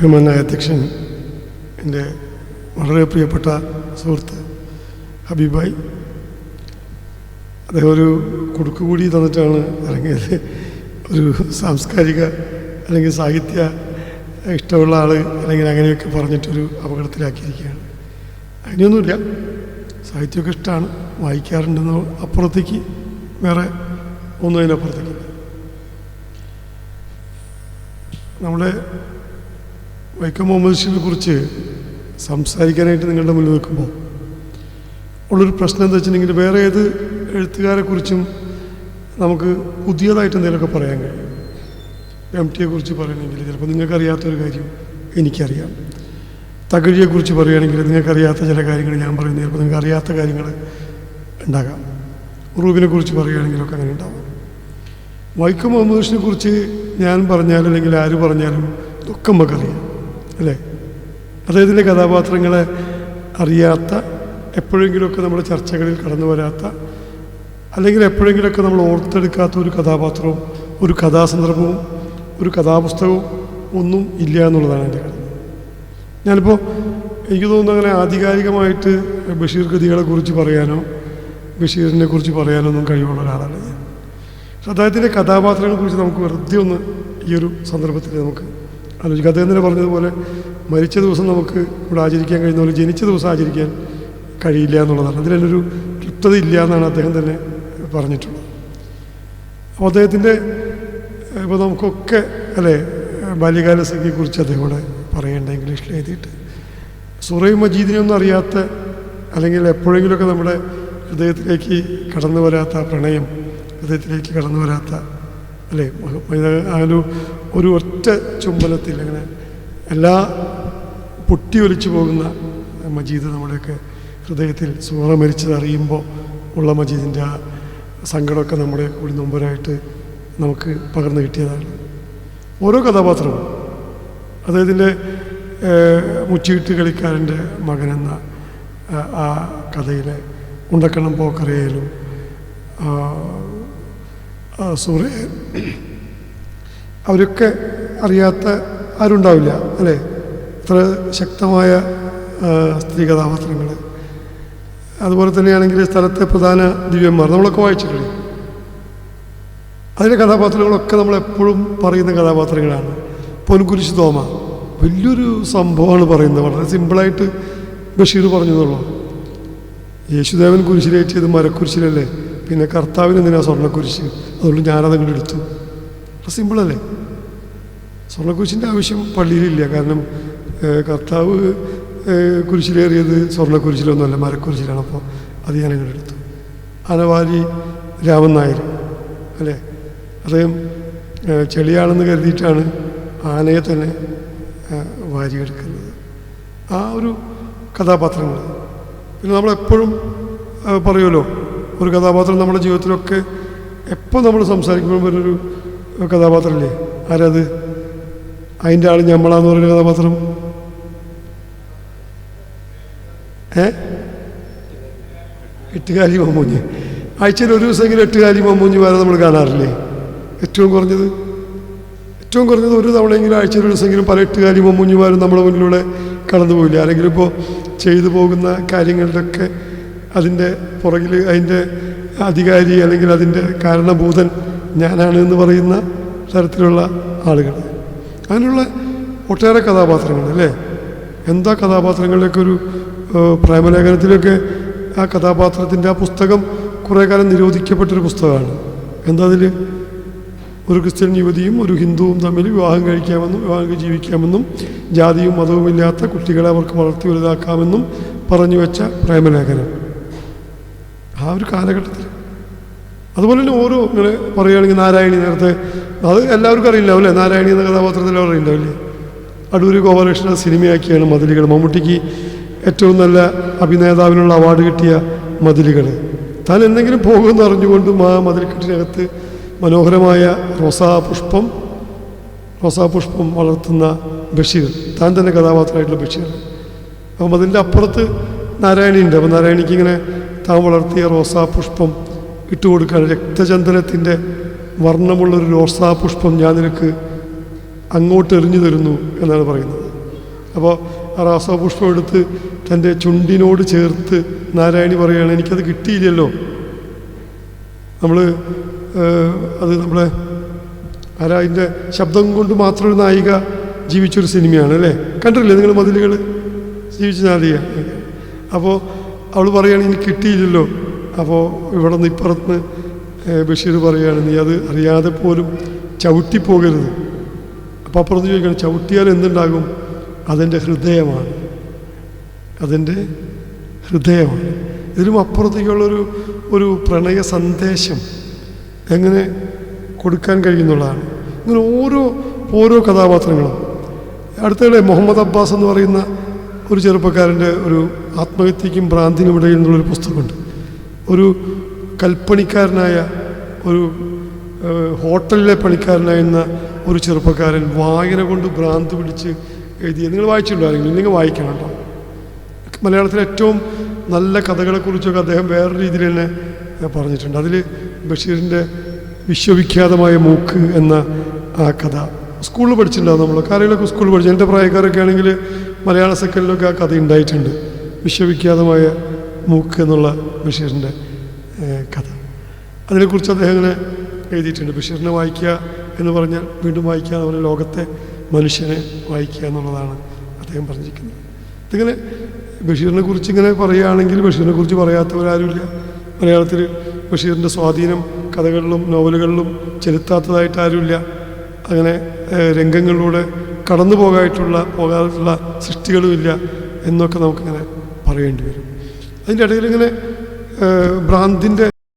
ബഹുമാനായ അധ്യക്ഷൻ എന്റെ വളരെ പ്രിയപ്പെട്ട സുഹൃത്ത് ഹബീബായി. അദ്ദേഹം ഒരു കുടുക്ക് കൂടി തന്നിട്ടാണ് ഇറങ്ങിയത്. ഒരു സാംസ്കാരിക അല്ലെങ്കിൽ സാഹിത്യ ഇഷ്ടമുള്ള ആൾ അല്ലെങ്കിൽ അങ്ങനെയൊക്കെ പറഞ്ഞിട്ടൊരു അപകടത്തിലാക്കിയിരിക്കുകയാണ്. അങ്ങനെയൊന്നുമില്ല. സാഹിത്യമൊക്കെ ഇഷ്ടമാണ്. വായിക്കാറുണ്ടെന്ന് അപ്പുറത്തേക്ക് വേറെ ഒന്നും അതിനപ്പുറത്തേക്കില്ല നമ്മുടെ വൈക്കം മുഹമ്മദ് ബഷീറിനെ കുറിച്ച് സംസാരിക്കാനായിട്ട് നിങ്ങളുടെ മുന്നിൽ നിൽക്കുമ്പോൾ ഉള്ളൊരു പ്രശ്നം എന്താ വെച്ചിട്ടുണ്ടെങ്കിൽ വേറെ ഏത് എഴുത്തുകാരെ കുറിച്ചും നമുക്ക് പുതിയതായിട്ട് എന്തെങ്കിലുമൊക്കെ പറയാൻ കഴിയും. എം ടിയെ കുറിച്ച് പറയണമെങ്കിൽ ചിലപ്പോൾ നിങ്ങൾക്കറിയാത്തൊരു കാര്യം എനിക്കറിയാം. തകഴിയെക്കുറിച്ച് പറയുകയാണെങ്കിൽ നിങ്ങൾക്കറിയാത്ത ചില കാര്യങ്ങൾ ഞാൻ പറയുന്നത് ചിലപ്പോൾ നിങ്ങൾക്ക് അറിയാത്ത കാര്യങ്ങൾ ഉണ്ടാകാം. ഉറൂബിനെ കുറിച്ച് പറയുകയാണെങ്കിലൊക്കെ അങ്ങനെ ഉണ്ടാവും. വൈക്കം മുഹമ്മദ് കുറിച്ച് ഞാൻ പറഞ്ഞാലും അല്ലെങ്കിൽ ആര് പറഞ്ഞാലും ഇതൊക്കെ നമുക്കറിയാം. അല്ലേ? അദ്ദേഹത്തിന്റെ കഥാപാത്രങ്ങളെ അറിയാത്ത എപ്പോഴെങ്കിലുമൊക്കെ നമ്മുടെ ചർച്ചകളിൽ കടന്നു വരാത്ത അല്ലെങ്കിൽ എപ്പോഴെങ്കിലുമൊക്കെ നമ്മൾ ഓർത്തെടുക്കാത്ത ഒരു കഥാപാത്രവും ഒരു കഥാസന്ദർഭവും ഒരു കഥാപുസ്തകവും ഒന്നും ഇല്ല എന്നുള്ളതാണ് എന്റെ കാര്യം ഞാനിപ്പോൾ എനിക്ക് തോന്നുന്നു അങ്ങനെ ആധികാരികമായിട്ട് ബഷീർ ഗതികളെ കുറിച്ച് പറയാനോ ബഷീറിനെ കുറിച്ച് പറയാനോ ഒന്നും കഴിവുള്ള ഒരാളല്ല ഞാൻ. പക്ഷെ അദ്ദേഹത്തിന്റെ കഥാപാത്രങ്ങളെ കുറിച്ച് നമുക്ക് വെറുതെ ഒന്ന് ഈ ഒരു സന്ദർഭത്തിൽ നമുക്ക് ആലോചിക്കാം. അദ്ദേഹം തന്നെ പറഞ്ഞതുപോലെ മരിച്ച ദിവസം നമുക്ക് ഇവിടെ ആചരിക്കാൻ കഴിയുന്ന പോലെ ജനിച്ച ദിവസം ആചരിക്കാൻ കഴിയില്ല എന്നുള്ളതാണ്. അതിലൊരു തൃപ്തത ഇല്ല എന്നാണ് അദ്ദേഹം തന്നെ പറഞ്ഞിട്ടുള്ളത്. അപ്പോൾ അദ്ദേഹത്തിന്റെ ഇപ്പോൾ നമുക്കൊക്കെ അല്ലേ ബാല്യകാല സഖിയെക്കുറിച്ച് അദ്ദേഹം ഇവിടെ പറയേണ്ട ഇംഗ്ലീഷിൽ എഴുതിയിട്ട്. സുറൈ മജീദിനെയൊന്നും അറിയാത്ത അല്ലെങ്കിൽ എപ്പോഴെങ്കിലുമൊക്കെ നമ്മുടെ ഹൃദയത്തിലേക്ക് കടന്നു വരാത്ത പ്രണയം ഹൃദയത്തിലേക്ക് കടന്നു വരാത്ത അല്ലേ? ആ ഒരു ഒറ്റ ചുംബനത്തിൽ അങ്ങനെ എല്ലാ പൊട്ടി ഒലിച്ചു പോകുന്ന മജീദ് നമ്മുടെയൊക്കെ ഹൃദയത്തിൽ സുഹറ മരിച്ചത് അറിയുമ്പോൾ ഉള്ള മജീദിന്റെ ആ സങ്കടമൊക്കെ നമ്മുടെ കൂടി മുമ്പരായിട്ട് നമുക്ക് പകർന്നു കിട്ടിയതാണ്. ഓരോ കഥാപാത്രവും. അദ്ദേഹത്തിന്റെ മുച്ചിയിട്ട് കളിക്കാരന്റെ മകനെന്ന ആ, കഥയിലെ ഉണ്ടക്കണം പോക്കറിയയിലും സൂര്യ അവരൊക്കെ അറിയാത്ത ആരുണ്ടാവില്ല അല്ലേ? ഇത്ര ശക്തമായ സ്ത്രീ കഥാപാത്രങ്ങൾ അതുപോലെ തന്നെയാണെങ്കിൽ സ്ഥലത്തെ പ്രധാന ദിവ്യന്മാർ നമ്മളൊക്കെ വായിച്ചിട്ടില്ലേ? അതിലെ കഥാപാത്രങ്ങളൊക്കെ നമ്മളെപ്പോഴും പറയുന്ന കഥാപാത്രങ്ങളാണ്. പൊൻകുരിശ് തോമ. വലിയൊരു സംഭവമാണ് പറയുന്നത്. വളരെ സിമ്പിളായിട്ട് ബഷീർ പറഞ്ഞു യേശുദേവൻ കുരിശിലേറ്റിയത് മരക്കുരിശിലല്ലേ? പിന്നെ കർത്താവിന് എന്തിനാ സ്വർണക്കുരിശ്? അതുകൊണ്ട് ഞാനത് അങ്ങോട്ട് എടുത്തു. സിമ്പിളല്ലേ? സ്വർണക്കുരിശിന്റെ ആവശ്യം പള്ളിയിലില്ല. കാരണം കർത്താവ് കുരിശിലേറിയത് സ്വർണക്കുരിശിലൊന്നുമല്ല മരക്കുരിശിലാണ്. അപ്പോൾ അത് ഞാൻ അങ്ങോട്ട് എടുത്തു. അനവാരി രാമൻ നായർ അല്ലേ? അദ്ദേഹം ചെളിയാണെന്ന് കരുതിയിട്ടാണ് ആനയെ തന്നെ വാരി വാരിയെടുക്കുന്നത്. ആ ഒരു കഥാപാത്രങ്ങൾ പിന്നെ നമ്മളെപ്പോഴും പറയുമല്ലോ ഒരു കഥാപാത്രം നമ്മുടെ ജീവിതത്തിലൊക്കെ എപ്പോൾ നമ്മൾ സംസാരിക്കുമ്പോൾ വരുന്നൊരു കഥാപാത്രമല്ലേ ആരത്? അതിന്റെ ആൾ ഞമ്മളാന്ന് പറയുന്ന കഥാപാത്രം. ഏ? എട്ടുകാലി മമ്മൂഞ്ഞ് ആഴ്ചയിൽ ഒരു ദിവസമെങ്കിലും എട്ടുകാലി മമ്മൂഞ്ഞ് വരെ നമ്മൾ കാണാറില്ലേ? ഏറ്റവും കുറഞ്ഞത്? ഏറ്റവും കുറഞ്ഞത് ഒരു തവണയെങ്കിലും ആഴ്ചയിൽ ഒരു ദിവസമെങ്കിലും പല എട്ടുകാലി മമ്മൂഞ്ഞുമാരും നമ്മുടെ മുന്നിലൂടെ കടന്നു പോയില്ല ആരെങ്കിലും ഇപ്പോൾ ചെയ്തു പോകുന്ന കാര്യങ്ങളുടെയൊക്കെ അതിന്റെ പുറകിൽ അതിന്റെ അധികാരി അല്ലെങ്കിൽ അതിന്റെ കാരണഭൂതൻ ഞാനാണ് എന്ന് പറയുന്ന തരത്തിലുള്ള ആളുകൾ. അങ്ങനെയുള്ള ഒട്ടേറെ കഥാപാത്രങ്ങൾ അല്ലേ? എന്താ കഥാപാത്രങ്ങളുടെയൊക്കെ ഒരു പ്രേമലേഖനത്തിലൊക്കെ ആ കഥാപാത്രത്തിന്റെ ആ പുസ്തകം കുറേ കാലം നിരോധിക്കപ്പെട്ടൊരു പുസ്തകമാണ്. എന്താ അതിൽ ഒരു ക്രിസ്ത്യൻ യുവതിയും ഒരു ഹിന്ദുവും തമ്മിൽ വിവാഹം കഴിക്കാമെന്നും വിവാഹം ജീവിക്കാമെന്നും ജാതിയും മതവും ഇല്ലാത്ത കുട്ടികളെ അവർക്ക് വളർത്തി വലുതാക്കാമെന്നും പറഞ്ഞു വെച്ച പ്രേമലേഖനം. ആ ഒരു കാലഘട്ടത്തിൽ. അതുപോലെ തന്നെ ഓരോ ഇങ്ങനെ പറയുകയാണെങ്കിൽ നാരായണി നേരത്തെ അത് എല്ലാവർക്കും അറിയില്ലാവും അല്ലേ നാരായണി എന്ന കഥാപാത്രത്തിൽ അറിയില്ലാവില്ലേ? അടൂര് ഗോപാലകൃഷ്ണൻ സിനിമയാക്കിയാണ് മതിലുകൾ. മമ്മൂട്ടിക്ക് ഏറ്റവും നല്ല അഭിനേതാവിനുള്ള അവാർഡ് കിട്ടിയ മതിലുകൾ. താൻ എന്തെങ്കിലും പോകുമെന്ന് അറിഞ്ഞുകൊണ്ട് ആ മതിൽക്കെട്ടിനകത്ത് മനോഹരമായ റോസാപുഷ്പം റോസാപുഷ്പം വളർത്തുന്ന ബഷീർ. താൻ തന്നെ കഥാപാത്രമായിട്ടുള്ള ബഷീർ. അപ്പം അതിന്റെ അപ്പുറത്ത് നാരായണിയുണ്ട് അപ്പം നാരായണിക്ക് ഇങ്ങനെ താൻ വളർത്തിയ റോസാപുഷ്പം ഇട്ടുകൊടുക്കാൻ രക്തചന്ദനത്തിന്റെ വർണമുള്ളൊരു റോസാപുഷ്പം ഞാൻ നിനക്ക് അങ്ങോട്ട് എറിഞ്ഞു തരുന്നു എന്നാണ് പറയുന്നത്. അപ്പോൾ ആ റോസാപുഷ്പം എടുത്ത് തന്റെ ചുണ്ടിനോട് ചേർത്ത് നാരായണി പറയുകയാണ് എനിക്കത് കിട്ടിയില്ലല്ലോ. നമ്മൾ അത് നമ്മളെ ആരാ അതിന്റെ ശബ്ദം കൊണ്ട് മാത്രം ഒരു നായിക ജീവിച്ചൊരു സിനിമയാണ് അല്ലേ? കണ്ടിട്ടില്ലേ നിങ്ങൾ മതിലുകൾ? ജീവിച്ച നായിക അപ്പോൾ അവൾ പറയുകയാണ് എനിക്ക് കിട്ടിയില്ലല്ലോ. അപ്പോൾ ഇവിടെ നിന്ന് ഇപ്പുറത്ത് ബഷീർ പറയുകയാണ് നീ അത് അറിയാതെ പോലും ചവിട്ടിപ്പോകരുത് അപ്പോൾ അപ്പുറത്ത് ചോദിക്കണം ചവിട്ടിയാൽ എന്തുണ്ടാകും? അതെന്റെ ഹൃദയമാണ്. അതിന്റെ ഹൃദയമാണ്. ഇതിലും അപ്പുറത്തേക്കുള്ളൊരു ഒരു പ്രണയ സന്ദേശം എങ്ങനെ കൊടുക്കാൻ കഴിയുന്നുള്ളതാണ്. ഇങ്ങനെ ഓരോ ഓരോ കഥാപാത്രങ്ങളും. അടുത്തിടെ മുഹമ്മദ് അബ്ബാസ് എന്ന് പറയുന്ന ഒരു ചെറുപ്പക്കാരന്റെ ഒരു ആത്മഹത്യക്കും ഭ്രാന്തിനും ഇടയിൽ നിന്നുള്ളൊരു പുസ്തകമുണ്ട്. ഒരു കൽപ്പണിക്കാരനായ ഒരു ഹോട്ടലിലെ പണിക്കാരനായിരുന്ന ഒരു ചെറുപ്പക്കാരൻ വായന കൊണ്ട് ഭ്രാന്ത് പിടിച്ച് എഴുതിയ നിങ്ങൾ വായിച്ചിട്ടുണ്ടോ ആരെങ്കിലും? നിങ്ങൾ വായിക്കണം കേട്ടോ. മലയാളത്തിലെ ഏറ്റവും നല്ല കഥകളെക്കുറിച്ചൊക്കെ അദ്ദേഹം വേറെ രീതിയിൽ തന്നെ പറഞ്ഞിട്ടുണ്ട്. അതിൽ ബഷീറിന്റെ വിശ്വവിഖ്യാതമായ മൂക്ക് എന്ന ആ കഥ. സ്കൂളിൽ പഠിച്ചിട്ടുണ്ടാവും നമ്മൾ? കാര്യങ്ങളൊക്കെ സ്കൂളിൽ പഠിച്ചു. എന്റെ പ്രായക്കാരൊക്കെ ആണെങ്കിൽ മലയാള സെക്കൻഡിലൊക്കെ ആ കഥ ഉണ്ടായിട്ടുണ്ട്. വിശ്വവിഖ്യാതമായ മൂക്ക് എന്നുള്ള ബഷീറിന്റെ കഥ. അതിനെക്കുറിച്ച് അദ്ദേഹം ഇങ്ങനെ എഴുതിയിട്ടുണ്ട്. ബഷീറിനെ വായിക്കുക എന്ന് പറഞ്ഞാൽ വീണ്ടും വായിക്കുക എന്ന് പറഞ്ഞാൽ ലോകത്തെ മനുഷ്യനെ വായിക്കുക എന്നുള്ളതാണ് അദ്ദേഹം പറഞ്ഞിരിക്കുന്നത്. ഇതിങ്ങനെ ബഷീറിനെ കുറിച്ച് ഇങ്ങനെ പറയുകയാണെങ്കിൽ ബഷീറിനെ കുറിച്ച് പറയാത്തവരാരുമില്ല. മലയാളത്തിൽ ബഷീറിന്റെ സ്വാധീനം കഥകളിലും നോവലുകളിലും ചെലുത്താത്തതായിട്ട് ആരുമില്ല. അങ്ങനെ രംഗങ്ങളിലൂടെ കടന്നു പോകായിട്ടുള്ള പോകാനുള്ള സൃഷ്ടികളുമില്ല എന്നൊക്കെ നമുക്കിങ്ങനെ പറയേണ്ടി വരും. അതിന്റെ ഇടയിൽ ഇങ്ങനെ ഭ്രാന്തിന്റെ